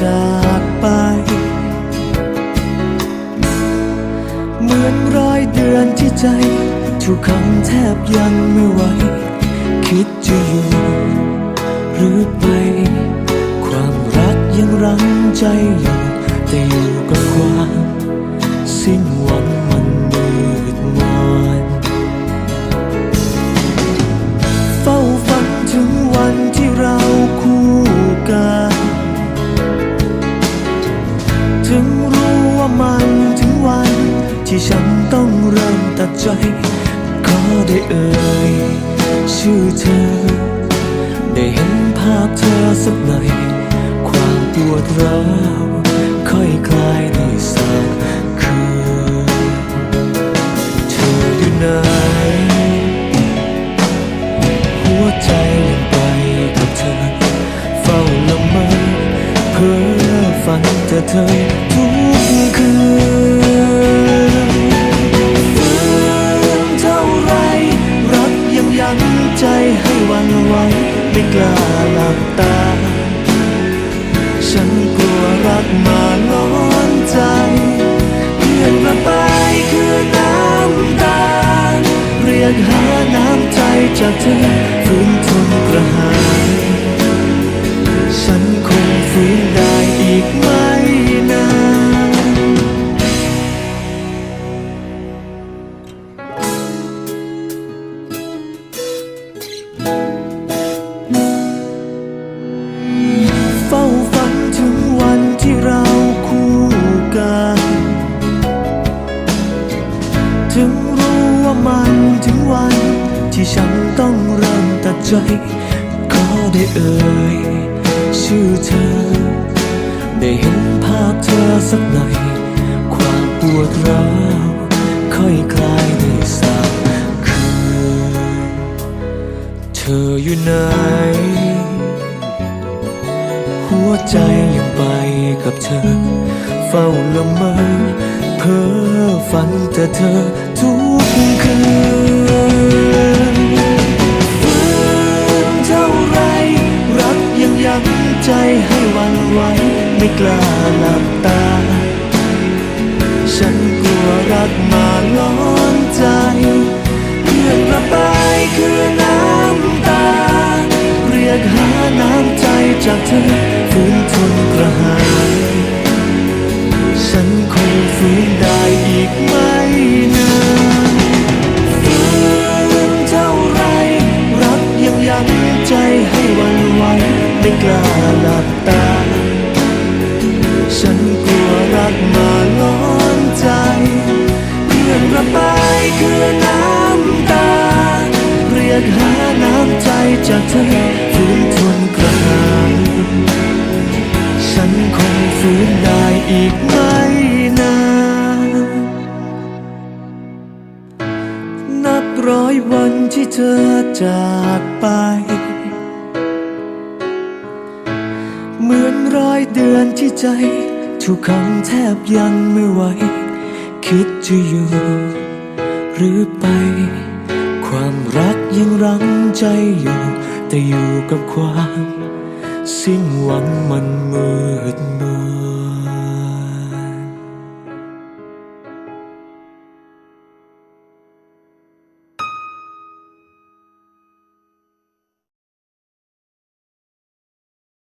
จากไป เหมือนรอยเดือนที่ใจ ทุกคำแทบยังไม่ไหว คิดจะอยู่หรือไป ความรักยังรั้งใจอยู่ แต่อยู่กับความสิ้น ที่ฉันต้องเริ่มตัดใจ ขอได้เอ่ยชื่อเธอ ได้เห็นภาพเธอสักหน่อย ความปวดร้าวค่อยคลายในสักคืนเธออยู่ไหนหัวใจยังไปกับเธอ เฝ้าละเมอเพ้อฝันแต่เธอ ไม่กล้าหลับตา ฉันกลัวรักมาล้อนใจเพื่อนระบายคือน้ำตา เรียกหาน้ำใจจากเธอ ถึงรู้ว่ามันถึงวัน ที่ฉันต้องเริ่มตัดใจขอได้เอ่ยชื่อเธอ ได้เห็นภาพเธอสักหน่อย ความปวดร้าวค่อยคลายในสักคืนเธออยู่ไหน หัวใจยังไปกับเธอ เฝ้าละเมอเพ้อฝันแต่เธอ ทุกคืนฝืนเท่าไร รักยังยั้งใจให้วันไหวไม่กล้าหลับตา ฉันกลัวรักมา จากเธอฝืนทนกระหายฉันคงฝืนได้อีกไม่นานนับร้อยวันที่เธอจากไป เหมือนร้อยเดือนที่ใจ ทุกคำแทบยังไม่ไหว คิดจะอยู่หรือไป ความรักยังรั้งใจอยู่ แต่อยู่กับความสิ้นหวังมันมืดมน